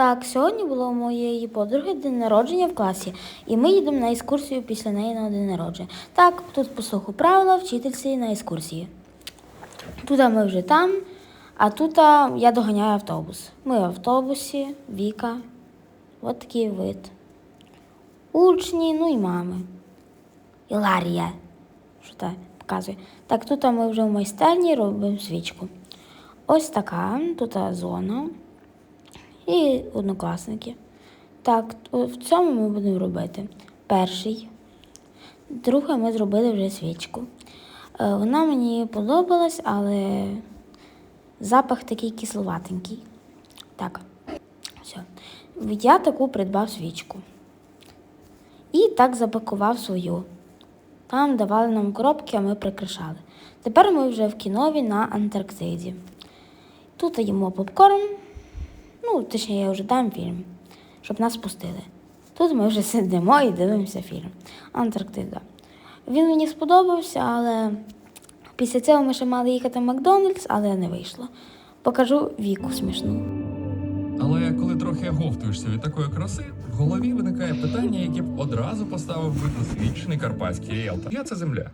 Так, сьогодні було моєї подруги день народження в класі, і ми їдемо на екскурсію після неї на день народження. Так, тут по слуху правила вчительці на екскурсії. Тут ми вже там, а тут я доганяю автобус. Ми в автобусі, Віка. От такий вид. Учні, ну і мами. І Ларія. Що так показує? Так, тут ми вже в майстерні робимо свічку. Ось така, тут зона і однокласники. Так, в цьому ми будемо робити перший. Друге, ми зробили вже свічку. Е, Вона мені подобалась, але запах такий кисловатенький. Так, все. Я таку придбав свічку. І так запакував свою. Там давали нам коробки, а ми прикрашали. Тепер ми вже в кінові на Антарктиді. Тут їмо попкорн. Точніше, я вже дам фільм, щоб нас пустили. Тут ми вже сидимо і дивимося фільм. Антарктида. Він мені сподобався, але після цього ми ще мали їхати в Макдональдс, але не вийшло. Покажу віку смішну. Але коли трохи оговтуєшся від такої краси, в голові виникає питання, яке б одразу поставив би досвідчений карпатський ріелтор. Я це земля.